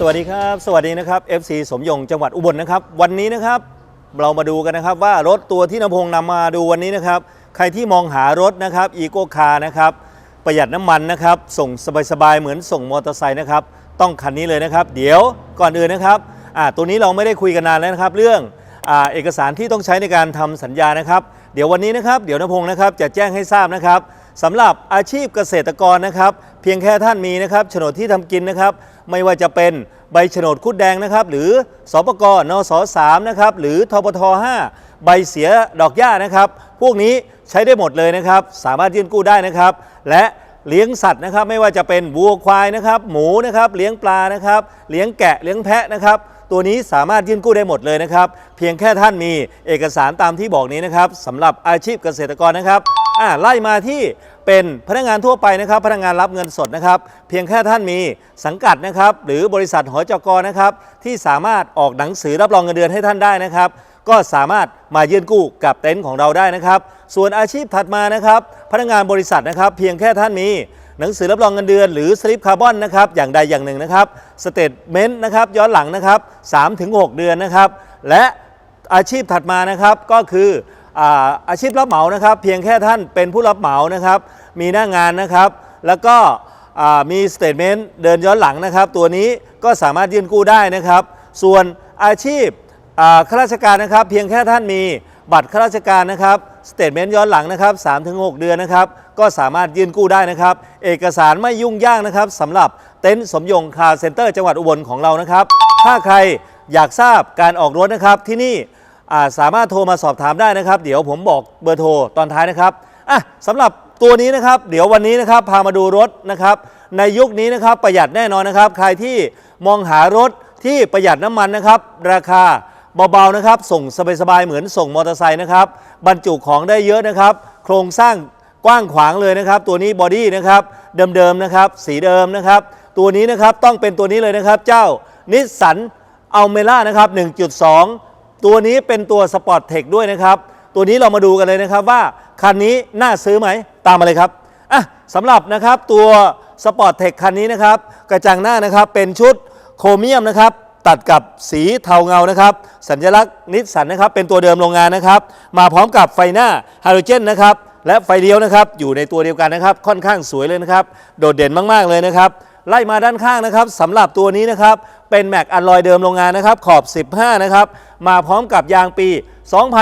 สวัสดีครับ สวัสดีนะครับ FC สมยงจังหวัดอุบลนะครับ วันนี้นะครับเรามาดูกันนะครับว่ารถตัวที่นพงศ์นำมาดูวันนี้นะครับ ใครที่มองหารถนะครับอีโกคาร์นะครับประหยัดน้ำมันนะครับ ส่งสบายๆเหมือนส่งมอเตอร์ไซค์นะครับ ต้องคันนี้เลยนะครับ เดี๋ยวก่อนอื่นนะครับอ่าตัวนี้เราไม่ได้คุยกันนานแล้วนะครับ เรื่องอาเอกสารที่ต้องใช้ในการทำสัญญานะครับ เดี๋ยววันนี้นะครับ เดี๋ยวนพงศ์นะครับจะแจ้งให้ทราบนะครับสำหรับอาชีพเกษตรกรนะครับ เพียงแค่ท่านมีนะครับโฉนดที่ทำกินนะครับ ไม่ว่าจะเป็น ใบโฉนดคุดแดงนะครับ หรือสปกนส3นะครับ หรือทปท5ใบเสียดอกหญ้านะครับ พวกนี้ใช้ได้หมดเลยนะครับ สามารถยื่นกู้ได้นะครับ และเลี้ยงสัตว์นะครับ ไม่ว่าจะเป็นวัวควายนะครับ หมูนะครับ เลี้ยงปลานะครับ เลี้ยงแกะ เลี้ยงแพะนะครับตัวนี้สามารถยื่นกู้ได้หมดเลยนะครับ เพียงแค่ท่านมีเอกสารตามที่บอกนี้นะครับสำหรับอาชีพเกษตรกรนะครับอ่าไล่มาที่ เป็นพนักงานทั่วไปนะครับ พนักงานรับเงินสดนะครับ เพียงแค่ท่านมีสังกัดนะครับ หรือบริษัทหอจกนะครับ ที่สามารถออกหนังสือรับรองเงินเดือนให้ท่านได้นะครับ ก็สามารถมายื่นกู้กับเต็นท์ของเราได้นะครับ ส่วนอาชีพถัดมานะครับ พนักงานบริษัทนะครับ เพียงแค่ท่านมีหนังสือรับรองเงินเดือนหรือสลิปคาร์บอนนะครับอย่างใดอย่างหนึ่งนะครับสเตทเมนต์นะครับย้อนหลังนะครับ3-6 เดือนนะครับ และอาชีพถัดมานะครับก็คือ อาชีพรับเหมานะครับ เพียงแค่ท่านเป็นผู้รับเหมานะครับ มีหน้างานนะครับ แล้วก็มีสเตทเมนต์เดินย้อนหลังนะครับ ตัวนี้ก็สามารถยื่นกู้ได้นะครับ ส่วนอาชีพข้าราชการนะครับ เพียงแค่ท่านมีบัตรข้าราชการนะครับสเตทเมนต์ย้อนหลังนะครับ3-6 เดือนนะครับ ก็สามารถยื่นกู้ได้นะครับ เอกสารไม่ยุ่งยากนะครับสำหรับเต็นท์สมยงคาเซ็นเตอร์จังหวัดอุบลของเรานะครับ ถ้าใครอยากทราบการออกรถนะครับที่นี่ สามารถโทรมาสอบถามได้นะครับ เดี๋ยวผมบอกเบอร์โทรตอนท้ายนะครับอะสำหรับตัวนี้นะครับเดี๋ยววันนี้นะครับพามาดูรถนะครับในยุคนี้นะครับประหยัดแน่นอนนะครับ ใครที่มองหารถที่ประหยัดน้ำมันนะครับ ราคาเบาๆนะครับ ส่งสบายๆเหมือนส่งมอเตอร์ไซค์นะครับ บรรจุของได้เยอะนะครับ โครงสร้างกว้างขวางเลยนะครับ ตัวนี้บอดี้นะครับเดิมๆนะครับสีเดิมนะครับ ตัวนี้นะครับต้องเป็นตัวนี้เลยนะครับ เจ้านิสสันอัลเมล่านะครับ1.2 ตัวนี้เป็นตัวสปอร์ตเทคด้วยนะครับ ตัวนี้เรามาดูกันเลยนะครับว่าคันนี้น่าซื้อไหมตามมาเลยครับอะสำหรับนะครับตัวสปอร์ตเทคคันนี้นะครับกระจังหน้านะครับเป็นชุดโครเมียมนะครับตัดกับสีเทาเงานะครับ สัญลักษณ์นิสสันนะครับ เป็นตัวเดิมโรงงานนะครับ มาพร้อมกับไฟหน้าฮาโลเจนนะครับ และไฟเลี้ยวนะครับ อยู่ในตัวเดียวกันนะครับ ค่อนข้างสวยเลยนะครับ โดดเด่นมาก ๆ เลยนะครับ ไล่มาด้านข้างนะครับสำหรับตัวนี้นะครับเป็นแม็กอัลลอยเดิมโรงงานนะครับขอบ 15 นะครับมาพร้อมกับยางปี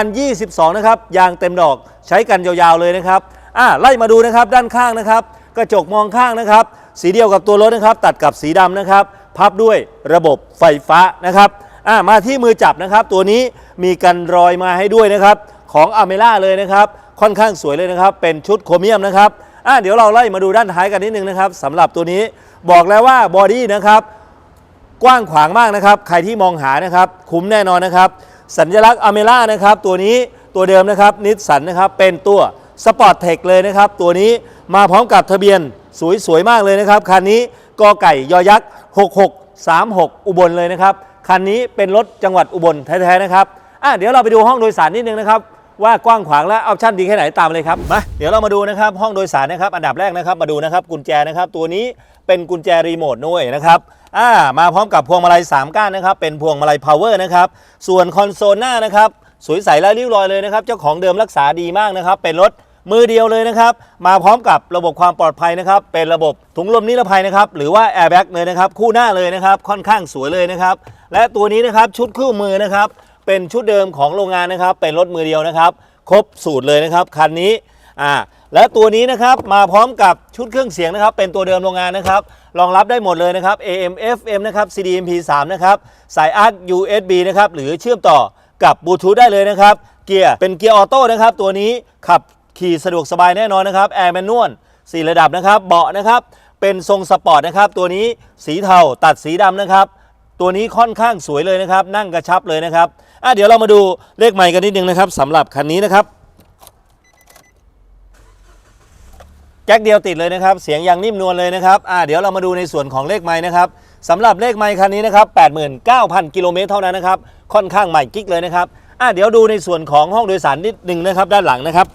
2022 นะครับยางเต็มดอกใช้กันยาวๆเลยนะครับอ่าไล่มาดูนะครับด้านข้างนะครับ กระจกมองข้างนะครับ สีเดียวกับตัวรถนะครับ ตัดกับสีดำนะครับพับด้วยระบบไฟฟ้านะครับอ่ามาที่มือจับนะครับ ตัวนี้มีกันรอยมาให้ด้วยนะครับของอเมล่าเลยนะครับ ค่อนข้างสวยเลยนะครับ เป็นชุดโครเมียมนะครับ อ่าเดี๋ยวเราไล่มาดูด้านท้ายกันนิดนึงนะครับสำหรับตัวนี้บอกแล้วว่าบอดี้นะครับกว้างขวางมากนะครับ ใครที่มองหานะครับ คุ้มแน่นอนนะครับ สัญลักษณ์อเมล่านะครับตัวนี้ตัวเดิมนะครับนิสสันนะครับเป็นตัวสปอร์ตเทคเลยนะครับ ตัวนี้มาพร้อมกับทะเบียนสวยๆมากเลยนะครับ คันนี้กอไก่ยอยักษ์ 6636 อุบลเลยนะครับ คันนี้เป็นรถจังหวัดอุบลแท้ๆนะครับอะเดี๋ยวเราไปดูห้องโดยสารนิดนึงนะครับ ว่ากว้างขวางและออปชั่นดีแค่ไหนตามเลยครับมาเดี๋ยวเรามาดูนะครับห้องโดยสารนะครับอันดับแรกนะครับมาดูนะครับกุญแจนะครับตัวนี้เป็นกุญแจรีโมทด้วยนะครับอ่ามาพร้อมกับพวงมาลัย3ก้านนะครับเป็นพวงมาลัยพาวเวอร์นะครับส่วนคอนโซลหน้านะครับสวยใสและริ้วรอยเลยนะครับเจ้าของเดิมรักษาดีมากนะครับเป็นรถมือเดียวเลยนะครับ มาพร้อมกับระบบความปลอดภัยนะครับ เป็นระบบถุงลมนิรภัยนะครับ หรือว่าแอร์แบ็กเลยนะครับ คู่หน้าเลยนะครับ ค่อนข้างสวยเลยนะครับ และตัวนี้นะครับชุดคู่มือนะครับ เป็นชุดเดิมของโรงงานนะครับ เป็นรถมือเดียวนะครับ ครบสูตรเลยนะครับคันนี้อ่าและตัวนี้นะครับมาพร้อมกับชุดเครื่องเสียงนะครับ เป็นตัวเดิมโรงงานนะครับ รองรับได้หมดเลยนะครับ AM FM นะครับ CD MP3 นะครับสาย ARC USB นะครับหรือเชื่อมต่อกับบลูทูธได้เลยนะครับ เกียร์เป็นเกียร์ออโต้นะครับ ตัวนี้ขับขี่สะดวกสบายแน่นอนนะครับแอร์แมนนวลสี่ระดับนะครับ เบาะนะครับ เป็นทรงสปอร์ตนะครับ ตัวนี้สีเทาตัดสีดำนะครับ ตัวนี้ค่อนข้างสวยเลยนะครับ นั่งกระชับเลยนะครับอะเดี๋ยวเรามาดูเลขใหม่กันนิดนึงนะครับสำหรับคันนี้นะครับแจ็คเดียวติดเลยนะครับ เสียงยังนิ่มนวลเลยนะครับอ่าเดี๋ยวเรามาดูในส่วนของเลขไม้นะครับสำหรับเลขไม้คันนี้นะครับ89,000 กิโลเมตรเท่านั้นนะครับ ค่อนข้างใหม่กิ๊กเลยนะครับอ่าเดี๋ยวดูในส่วนของห้องโดยสารนิดหนึ่งนะครับ ด้านหลังนะครับ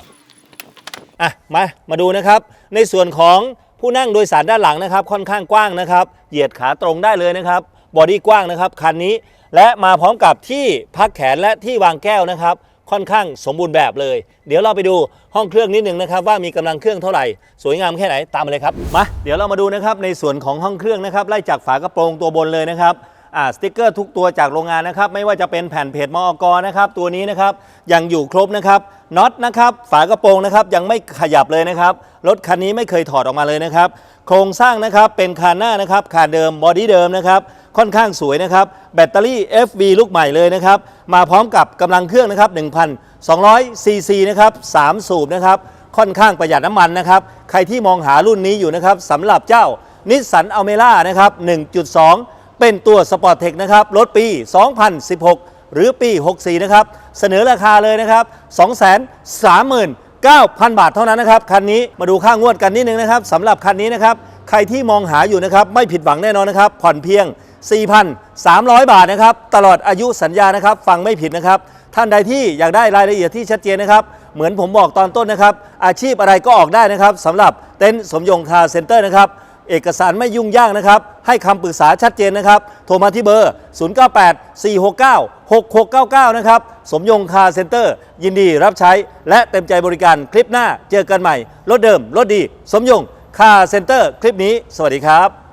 อะมา มาดูนะครับ ในส่วนของผู้นั่งโดยสารด้านหลังนะครับ ค่อนข้างกว้างนะครับ เหยียดขาตรงได้เลยนะครับ บอดี้กว้างนะครับคันนี้ และมาพร้อมกับที่พักแขนและที่วางแก้วนะครับ ค่อนข้างสมบูรณ์แบบเลย เดี๋ยวเราไปดูห้องเครื่องนิดนึงนะครับ ว่ามีกำลังเครื่องเท่าไหร่ สวยงามแค่ไหนตามมาเลยครับมาเดี๋ยวเรามาดูนะครับในส่วนของห้องเครื่องนะครับไล่จากฝากระโปรงตัวบนเลยนะครับ สติกเกอร์ทุกตัวจากโรงงานนะครับ ไม่ว่าจะเป็นแผ่นเพจมอกรนะครับ ตัวนี้นะครับยังอยู่ครบนะครับน็อตนะครับ ฝากระโปรงนะครับยังไม่ขยับเลยนะครับ รถคันนี้ไม่เคยถอดออกมาเลยนะครับ โครงสร้างนะครับเป็นคานหน้านะครับคานเดิมบอดี้เดิมนะครับค่อนข้างสวยนะครับ แบตเตอรี่ FV ลูกใหม่เลยนะครับ มาพร้อมกับกำลังเครื่องนะครับ1,200ซีซีนะครับ3สูบนะครับค่อนข้างประหยัดน้ำมันนะครับ ใครที่มองหารุ่นนี้อยู่นะครับสำหรับเจ้านิสสันอัลเมล่านะครับ1.2 เป็นตัวสปอร์ตเทคนะครับรถปี 2016 หรือปี 64 นะครับ เสนอราคาเลยนะครับ 239,000 บาทเท่านั้นนะครับ คันนี้มาดูค่างวดกันนิดนึงนะครับสำหรับคันนี้นะครับ ใครที่มองหาอยู่นะครับ ไม่ผิดหวังแน่นอนนะครับ ผ่อนเพียง 4,300 บาทนะครับ ตลอดอายุสัญญานะครับ ฟังไม่ผิดนะครับ ท่านใดที่อยากได้รายละเอียดที่ชัดเจนนะครับ เหมือนผมบอกตอนต้นนะครับ อาชีพอะไรก็ออกได้นะครับสำหรับเต็นท์สมยงคาเซ็นเตอร์นะครับ เอกสารไม่ยุ่งยากนะครับ ให้คำปรึกษาชัดเจนนะครับ โทรมาที่เบอร์ 098 469 6699 นะครับ สมยงคาเซ็นเตอร์ ยินดีรับใช้และเต็มใจบริการคลิปหน้าเจอกันใหม่ รถเดิม รถดี สมยงคาเซ็นเตอร์ คลิปนี้ สวัสดีครับ